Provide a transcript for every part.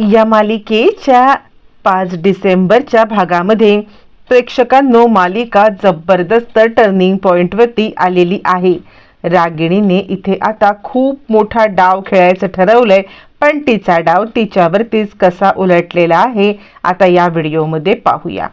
या मालिकेच्या पाच डिसेंबरच्या भागामध्ये प्रेक्षकांनो मालिका जबरदस्त टर्निंग पॉईंटवरती आलेली आहे. रागिणीने इथे आता खूप मोठा डाव खेळायचं ठरवलंय पण तिचा डाव तिच्यावरतीच कसा उलटलेला आहे आता या व्हिडिओमध्ये पाहूया.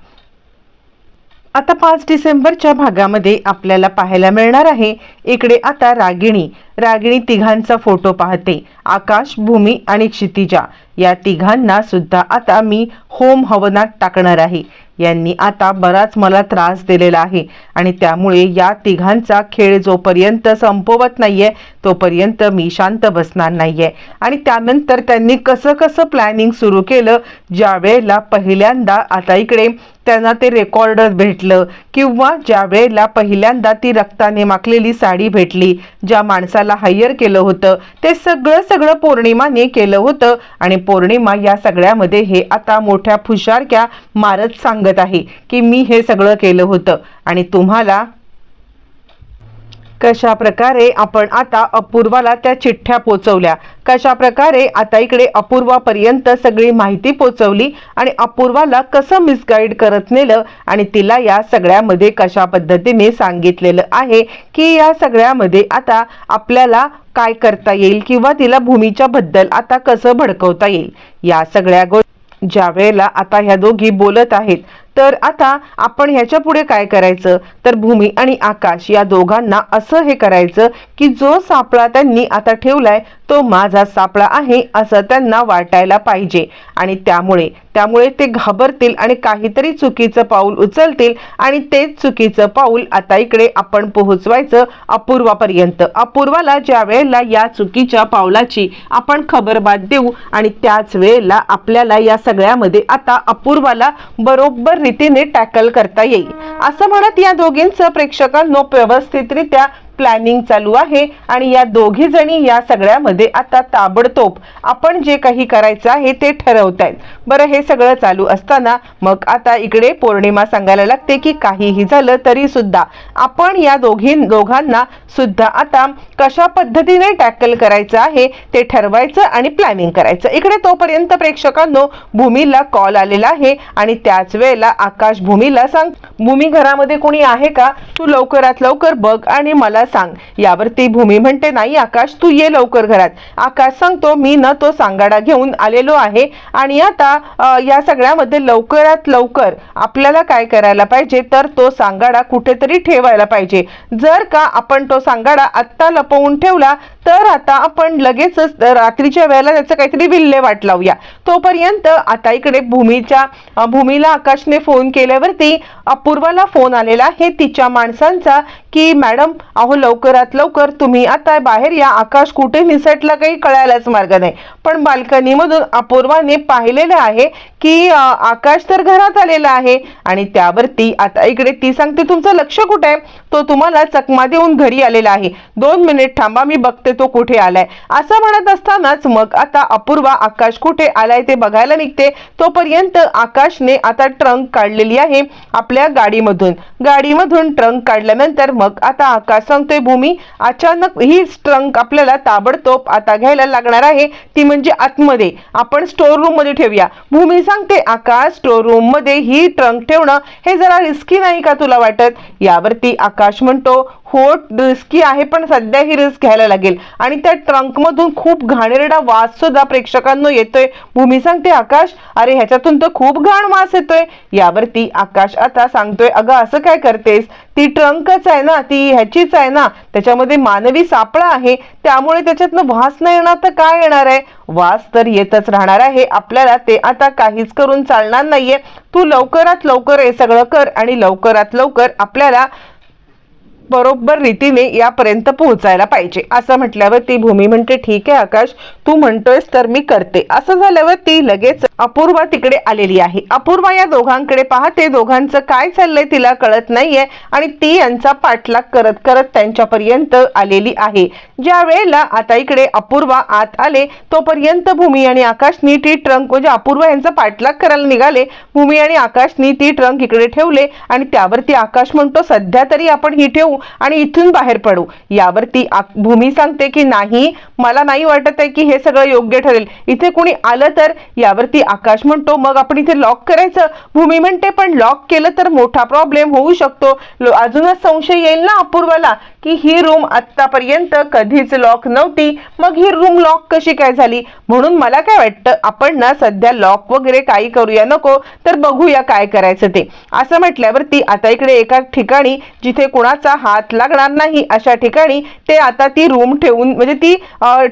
आता पाच डिसेंबरच्या भागामध्ये आपल्याला पाहायला मिळणार आहे. इकडे आता रागिणी. रागिणी तिघांचा फोटो पाहते. आकाश भूमी आणि क्षितिजा. या तिघांना सुद्धा आता मी होम हवनात टाकणार आहे. यांनी आता बराच मला त्रास दिलेला आहे. आणि त्यामुळे या तिघांचा खेळ जोपर्यंत संपवत नाहीये तोपर्यंत मी शांत बसणार नाहीये. आणि त्यानंतर त्यांनी कसं कसं प्लॅनिंग सुरू केलं ज्या वेळेला पहिल्यांदा आता इकडे त्यांना ते रेकॉर्डर भेटलं किंवा ज्या वेळेला पहिल्यांदा ती रक्ताने माखलेली साडी भेटली ज्या माणसाला हायर केलं होतं ते सगळं सगळं पौर्णिमाने केलं होतं. आणि पौर्णिमा या सगळ्यामध्ये हे आता मोठ्या फुशारक्या मारत सांग सांगत आहे की मी हे सगळं केलं होतं. आणि तुम्हाला कशा प्रकारे आपण आता अपूर्वाला त्या चिठ्ठ्या पोचवल्या? कशा प्रकारे आता इकडे अपूर्वापर्यंत सगळी माहिती पोचवली? आणि अपूर्वाला कसं मिसगाईड करत नेलं? आणि तिला या सगळ्यामध्ये कशा पद्धतीने सांगितलेलं आहे की या सगळ्यामध्ये आता आपल्याला काय करता येईल? किंवा तिला भूमीच्या बद्दल आता कसं भडकवता येईल? या सगळ्या गोष्टी ज्या वेळेला आता ह्या दोघी बोलत आहेत तर आता आपण ह्याच्या पुढे काय करायचं? तर भूमी आणि आकाश या दोघांना असं हे करायचं की जो सापळा त्यांनी आता ठेवलाय तो माझा सापळा आहे असं त्यांना वाटायला पाहिजे. आणि त्यामुळे त्यामुळे ते घाबरतील आणि काहीतरी चुकीचं पाऊल उचलतील आणि तेच चुकीचं पाऊल आता इकडे आपण पोहोचवायचं अपूर्वापर्यंत. अपूर्वाला ज्या वेळेला या चुकीच्या पावलाची आपण खबरबात देऊ आणि त्याच वेळेला आपल्याला या सगळ्यामध्ये आता अपूर्वाला बरोबर रीतीने टॅकल करता येईल. असं म्हणत या दोघींचं प्रेक्षकांनो व्यवस्थितरित्या प्लॅनिंग चालू आहे आणि या दोघी जणी या सगळ्यामध्ये आता ताबडतोब आपण जे काही करायचं आहे ते ठरवत आहेत बरं हे सगळं चालू असताना मग आता इकडे पौर्णिमा सांगायला लागते की काहीही झालं तरी सुद्धा आपण या दोघी दोघांना सुद्धा आता कशा पद्धतीने टॅकल करायचं आहे ते ठरवायचं आणि प्लॅनिंग करायचं. इकडे तोपर्यंत प्रेक्षकांनो भूमीला कॉल आलेला आहे आणि त्याच वेळेला आकाश भूमीला सांग भूमी घरामध्ये कोणी आहे का? तू लवकरात लवकर बघ आणि मला सांग. यावर ती भूमी म्हणते नाही आकाश तू ये लवकर घरात. आकाश सांगतो मी न तो सांगाडा घेऊन आलेलो आहे. आणि आता या सगळ्यामध्ये लवकरात लवकर आपल्याला काय करायला पाहिजे? तर तो सांगाडा कुठेतरी ठेवायला पाहिजे. जर का आपण तो सांगाडा आत्ता लपवून ठेवला तर आता आपण लगेचच रात्रीच्या वेळेला त्याचं काहीतरी विल्हेवाट लावूया. तोपर्यंत आता इकडे भूमीच्या भूमीला आकाशने फोन केल्यावरती अपूर्वाला फोन आलेला आहे तिच्या माणसांचा की मॅडम अहो लवकरात लवकर तुम्ही आता बाहेर या. आकाश कुठे निसटला काही कळायलाच मार्ग नाही. पण बाल्कनीमधून अपूर्वाने पाहिलेलं आहे की आकाश तर घरात आलेला आहे आणि त्यावरती आता इकडे ती सांगते तुमचं लक्ष कुठे आहे? तो तुम्हाला चकमा देऊन घरी आलेला आहे. दोन मिनिट थांबा मी बघते तो कुठे आलाय? असं म्हणत असतानाच मग आता अपूर्वा आकाश कुठे आलाय ते बघायला निघते. तोपर्यंत आकाशने आता ट्रंक काढलेली आहे आपल्या गाडीमधून. गाडीमधून ट्रंक काढल्यानंतर मग आता आकाश सांगतोय भूमी अचानक ही ट्रंक आपल्याला ताबडतोब आता घ्यायला लागणार आहे. ती म्हणजे आतमध्ये. आपण स्टोर रूममध्ये ठेवूया. भूमी सांगते आकाश स्टोर रूममध्ये ही ट्रंक ठेवणं हे जरा रिस्की नाही का तुला वाटत? यावरती आकाश म्हणतो हो रिस्की आहे पण सध्या ही रिस्क घ्यायला लागेल. आणि त्या ट्रंकमधून खूप घाणेरडा वास सुद्धा प्रेक्षकांना येतोय. भूमी सांगते आकाश अरे ह्याच्यातून तर खूप घाण वास येतोय. यावरती आकाश आता सांगतोय अगं असं काय करतेस? ती ट्रंकच आहे ना ती ह्याचीच आहे ना. त्याच्यामध्ये मानवी सापळा आहे. त्यामुळे त्याच्यातनं वास नाही येणार तर काय येणार आहे? वास तर येतच राहणार आहे. आपल्याला ते आता काहीच करून चालणार नाहीये. तू लवकरात लवकर हे सगळं कर आणि लवकरात लवकर आपल्याला बरोबर रीतीने यापर्यंत पोहोचायला पाहिजे. असं म्हटल्यावर ती भूमी म्हणते ठीक आहे आकाश तू म्हणतोयस तर मी करते. असं झाल्यावर ती लगेच अपूर्वा तिकडे आलेली आहे. अपूर्वा या दोघांकडे पाहते दोघांचं काय चाललंय तिला कळत नाहीये आणि ती यांचा पाठलाग करत करत त्यांच्यापर्यंत आलेली आहे. ज्या वेळेला आता इकडे अपूर्वा आत आले तोपर्यंत भूमी आणि आकाशनी ती ट्रंक म्हणजे अपूर्वा यांचा पाठलाग करायला निघाले. भूमी आणि आकाशनी ती ट्रंक इकडे ठेवले आणि त्यावरती आकाश म्हणतो सध्या तरी आपण ही ठेवू जाऊ आणि इथून बाहेर पडू. यावरती ती भूमी सांगते की नाही मला नाही वाटत आहे की हे सगळं योग्य ठरेल. इथे कुणी आलं तर यावरती आकाश म्हणतो मग आपण इथे लॉक करायचं. भूमी म्हणते पण लॉक केलं तर मोठा प्रॉब्लेम होऊ शकतो. अजूनच संशय येईल ना अपूर्वाला की ही रूम आतापर्यंत कधीच लॉक नव्हती. मग ही रूम लॉक कशी काय झाली? म्हणून मला काय वाटतं आपण ना सध्या लॉक वगैरे काही करूया नको तर बघूया काय करायचं ते. असं म्हटल्यावरती आता इकडे एका ठिकाणी जिथे कुणाचा हात लागणार नाही अशा ठिकाणी ते आता ती रूम ठेवून म्हणजे ती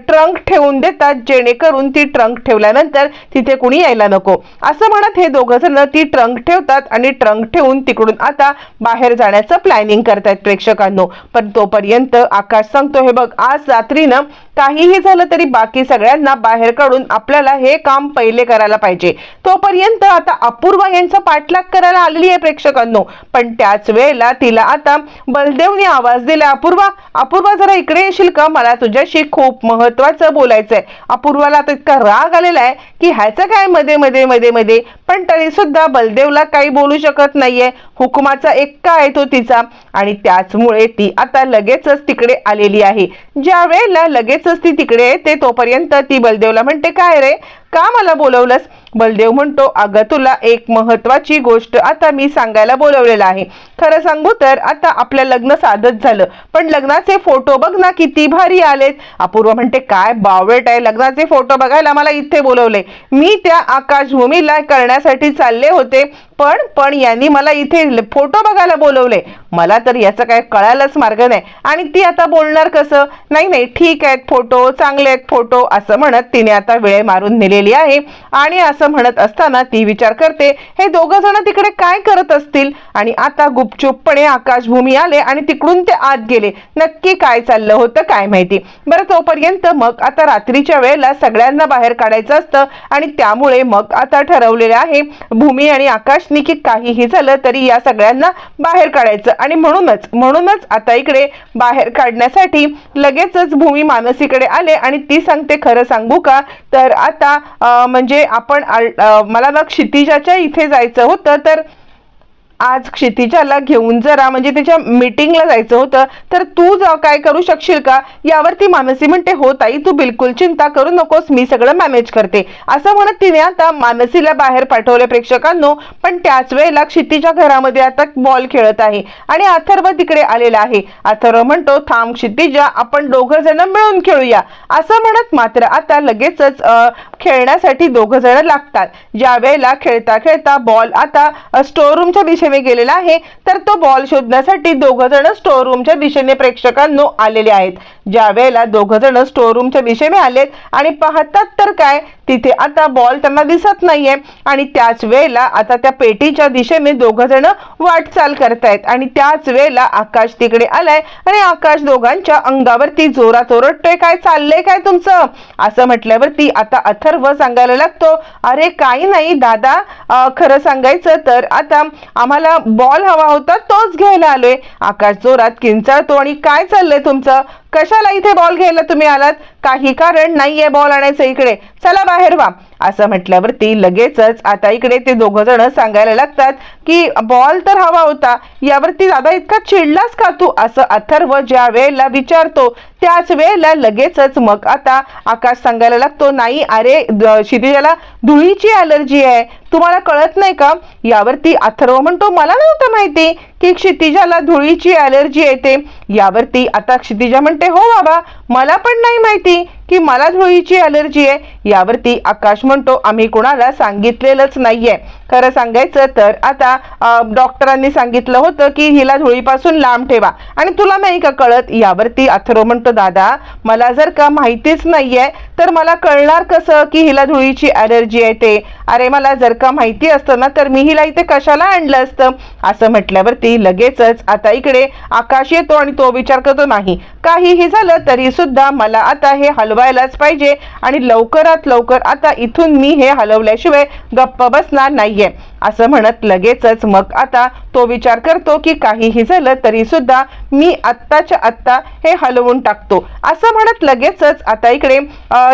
ट्रंक ठेवून देतात जेणेकरून ती ट्रंक ठेवल्यानंतर तिथे कुणी यायला नको. असं म्हणत हे दोघं जण ती ट्रंक ठेवतात आणि ट्रंक ठेवून तिकडून आता बाहेर जाण्याचं प्लॅनिंग करतात प्रेक्षकांनो. पण तोपर्यंत आकाश सांगतो हे बघ आज रात्रीनं काहीही झालं तरी बाकी सगळ्यांना बाहेर काढून आपल्याला हे काम पहिले करायला पाहिजे. तोपर्यंत आता अपूर्वा यांचा पाठलाग करायला आलेली आहे प्रेक्षकांनो. पण त्याच वेळेला तिला आता बलदेवने आवाज दिला. अपूर्वा अपूर्वा जरा इकडे येशील का? मला तुझ्याशी खूप महत्वाचं बोलायचंय. अपूर्वाला आता इतका राग आलेला आहे की ह्याचं काय मध्ये मध्ये मध्ये मध्ये? पण तरी सुद्धा बलदेवला काही बोलू शकत नाहीये. हुकुमाचा एक्का आहे तो तिचा आणि त्याचमुळे ती आता लगेचच तिकडे आलेली आहे. ज्या वेळेला लगेचच ती तिकडे येते तोपर्यंत ती बलदेवला म्हणते काय रे? का मला बोलवलंस? बलदेव म्हणतो अगं तुला एक महत्वाची गोष्ट आता मी सांगायला बोलवलेलं आहे. खरं सांगू तर आता आपलं लग्न साधत झालं. पण लग्नाचे फोटो बघ ना किती भारी आलेत. अपूर्व म्हणते काय बावळट आहे लग्नाचे फोटो बघायला मला इथे बोलवले मी त्या आकाशभूमीला करण्यासाठी चालले होते. पण पण यांनी मला इथे फोटो बघायला बोलवले. मला तर याचं काय कळायलाच मार्ग नाही. आणि ती आता बोलणार कसं? नाही नाही ठीक आहेत फोटो चांगले आहेत फोटो असं म्हणत तिने आता वेळ मारून नेलेली आहे. आणि असं म्हणत असताना ती विचार करते हे दोघं जण तिकडे काय करत असतील? आणि आता गुपचूपपणे आकाशभूमी आले आणि तिकडून ते आत गेले. नक्की काय चाललं होतं काय माहिती. बरं तोपर्यंत मग आता रात्रीच्या वेळेला सगळ्यांना बाहेर काढायचं असतं आणि त्यामुळे मग आता ठरवलेलं आहे भूमी आणि आकाश आकाशनी की काहीही झालं तरी या सगळ्यांना बाहेर काढायचं. आणि म्हणूनच म्हणूनच आता इकडे बाहेर काढण्यासाठी लगेचच भूमी मानसीकडे आले आणि ती सांगते खरं सांगू का? तर आता म्हणजे आपण मला मग क्षितिजाच्या इथे जायचं होतं तर आज क्षितिजाला घेऊन जरा म्हणजे त्याच्या मीटिंगला जायचं होतं तर तू जा काय करू शकशील का? यावरती मानसी म्हणते हो ताई तू बिलकुल चिंता करू नकोस मी सगळं मॅनेज करते. असं म्हणत तिने आता मानसीला बाहेर पाठवले प्रेक्षकांनो पण त्याच वेळेला क्षितिजा घरामध्ये आता बॉल खेळत आहे आणि अथर्व तिकडे आलेला आहे. अथर्व म्हणतो थांब क्षितिजा आपण दोघं जण मिळून खेळूया. असं म्हणत मात्र आता लगेचच खेळण्यासाठी दोघं जण लागतात. ज्या वेळेला खेळता खेळता बॉल आता स्टोर रूमच्या दिशेने गेलेला आहे तर तो बॉल शोधण्यासाठी दोघ जण स्टोर रूमच्या दिशेने प्रेक्षकांनो आलेले आहेत. ज्या वेळेला दोघ जण स्टोर रूमच्या दिशेने आलेत आणि पाहतात तर काय तिथे आता बॉल त्यांना दिसत नाहीये. आणि त्याच वेळेला आता त्या पेटीच्या दिशेने दोघं जण वाटचाल करतायत. आणि त्याच वेळेला आकाश तिकडे आलाय आणि आकाश दोघांच्या अंगावरती जोरात ओरडतोय काय चाललंय? काय तुमचं? असं म्हटल्यावरती आता अथर्व सांगायला लागतो अरे काही नाही दादा खरं सांगायचं तर आता आम्हाला बॉल हवा होता तोच घ्यायला आलोय. आकाश जोरात किंचाळतो आणि काय चाललंय तुमचं? कशाला इथे बॉल घ्यायला तुम्ही आलात? काही कारण नाहीये बॉल आणायचं इकडे. चला बाहेर व्हा असं म्हटल्यावरती लगेचच आता इकडे ते दोघं जण सांगायला लागतात की बॉल तर हवा होता यावरती दादा इतका चिडलास का तू? असं अथर्व ज्या वेळेला विचारतो त्याच वेळेला लगेचच मग आता आकाश सांगायला लागतो नाही अरे क्षितिजाला धुळीची अलर्जी आहे. तुम्हाला कळत नाही का? यावरती अथर्व म्हणतो मला नव्हतं माहिती की क्षितिजाला धुळीची अलर्जी येते. यावरती आता क्षितिजा म्हणते हो बाबा मला पण नाही माहिती की मला धुळीची अलर्जी आहे यावरती आकाश म्हणतो आम्ही कुणाला सांगितलेलंच नाहीये. खरं सांगायचं तर आता डॉक्टरांनी सांगितलं होतं की हिला धुळीपासून लांब ठेवा. आणि तुला नाही का कळत? यावरती अथरो म्हणतो दादा मला जर का माहितीच नाहीये तर मला कळणार कसं की हिला धुळीची अलर्जी आहे ते? अरे मला जर का माहिती असतं ना तर मी हिला इथे कशाला आणलं असतं? असं म्हटल्यावरती लगेचच आता इकडे आकाश येतो आणि तो विचार करतो नाही काहीही झालं तरी सुद्धा मला आता हे हलवायलाच पाहिजे. आणि लवकरात लवकर आता इथून मी हे हलवल्याशिवाय गप्प बसणार नाहीये. असं म्हणत लगेचच मग आता तो विचार करतो की काहीही झालं तरी सुद्धा मी आत्ताच्या आत्ता हे हलवून टाकतो. असं म्हणत लगेचच आता इकडे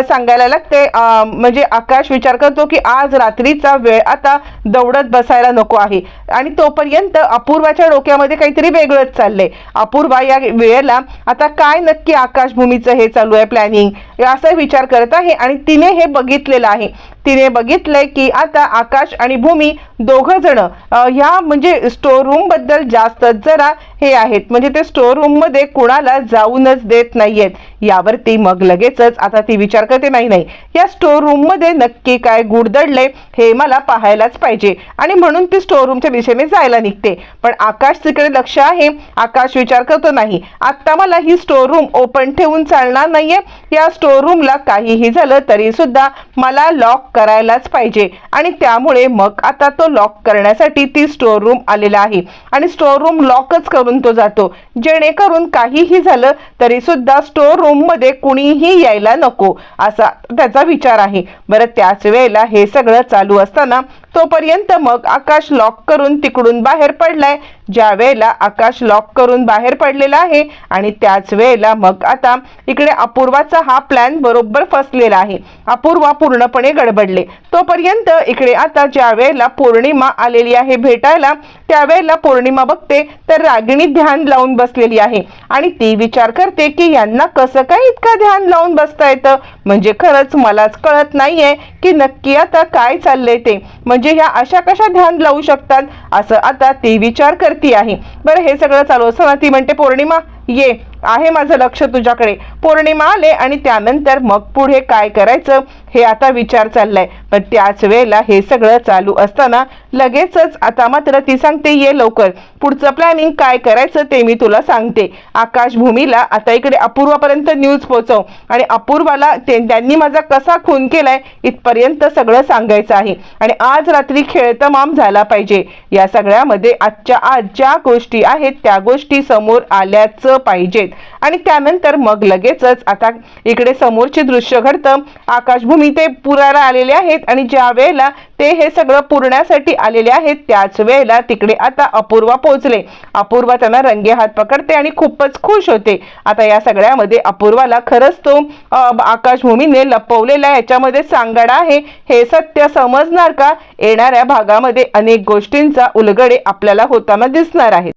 सांगायला लागते म्हणजे आकाश विचार करतो की आज रात्रीचा वेळ आता दौडत बसायला नको आहे. आणि तोपर्यंत अपूर्वाच्या डोक्यामध्ये काहीतरी वेगळंच चाललंय. अपूर्वा या वेळेला आता काय नक्की आकाशभूमीचं हे चालू आहे प्लॅनिंग असा विचार करत आहे आणि तिने हे बघितलेलं आहे. तिने बघितलंय की आता आकाश आणि भूमी दोघ जण ह्या म्हणजे स्टोर रूमबद्दल जास्त जरा हे आहेत. म्हणजे ते स्टोर रूममध्ये कुणाला जाऊनच देत नाहीयेत. यावरती मग लगेचच आता ती विचार करते नाही नाही या स्टोर रूममध्ये नक्की काय गुडदडले हे मला पाहायलाच पाहिजे. आणि म्हणून ती स्टोर रूमच्या दिशेने जायला निघते. पण आकाश तिकडे लक्ष आहे. आकाश विचार करतो नाही आत्ता मला ही स्टोर रूम ओपन ठेवून चालणार नाहीये. या स्टोर रूमला काहीही झालं तरी सुद्धा मला लॉक करायलाच पाहिजे. आणि त्यामुळे मग आता तो लॉक करण्यासाठी ती स्टोअर रूम आलेला आहे. आणि स्टोअर रूम लॉकच करून तो जातो. जेणेकरून काहीही झालं तरी सुद्धा स्टोअर रूममध्ये कुणीही यायला नको असा त्याचा विचार आहे. बरं त्याच वेळेला हे सगळं चालू असताना तोपर्यंत मग आकाश लॉक करून तिकडून बाहेर पडलाय. ज्या वेळेला आकाश लॉक करून बाहेर पडलेला आहे आणि त्याच वेळेला मग आता इकडे अपूर्वाचा हा प्लॅन बरोबर फसलेला आहे. अपूर्वा पूर्णपणे गडबडले. तोपर्यंत इकडे आता ज्या वेळेला पौर्णिमा आलेली आहे भेटायला त्यावेळेला पौर्णिमा बघते तर रागिणी ध्यान लावून बसलेली आहे. आणि ती विचार करते की यांना कसं काय इतकं ध्यान लावून बसता येतं? म्हणजे खरंच मलाच कळत नाहीये की नक्की आता काय चाललंय ते. म्हणजे ह्या अशा कशा ध्यान लावू शकतात? असं आता ती विचार करते. ती आहे. बरं हे सगळं चालू असताना ती म्हणते पौर्णिमा ये. आहे माझं लक्ष तुझ्याकडे. पौर्णिमा आले आणि त्यानंतर मग पुढे काय करायचं हे आता विचार चाललाय. पण त्याच वेळेला हे सगळं चालू असताना लगेचच आता मात्र ती सांगते ये लवकर. पुढचं प्लॅनिंग काय करायचं ते मी तुला सांगते. आकाशभूमीला आता इकडे अपूर्वापर्यंत न्यूज पोहोचव. आणि अपूर्वाला ते- त्यांनी माझा कसा खून केलाय इथपर्यंत सगळं सांगायचं आहे. आणि आज रात्री खेळ तमाम झाला पाहिजे. या सगळ्यामध्ये आजच्या आज ज्या गोष्टी आहेत. त्या गोष्टी समोर आल्याच पाहिजेत. आणि त्यानंतर मग लगेचच आता इकडे समोरचे दृश्य घडतं. आकाशभूमी ते पुराला आलेले आहेत आणि ज्या वेळेला ते हे सगळं पुरण्यासाठी आलेले आहेत त्याच वेळेला तिकडे आता अपूर्वा पोहोचले. अपूर्वा त्यांना रंगे हात पकडते आणि खूपच खुश होते. आता या सगळ्यामध्ये अपूर्वाला खरंच तो आकाशभूमीने लपवलेला याच्यामध्ये सांगाडा आहे. हे सत्य समजणार का? येणाऱ्या भागामध्ये अनेक गोष्टींचा उलगडे आपल्याला होताना दिसणार आहेत.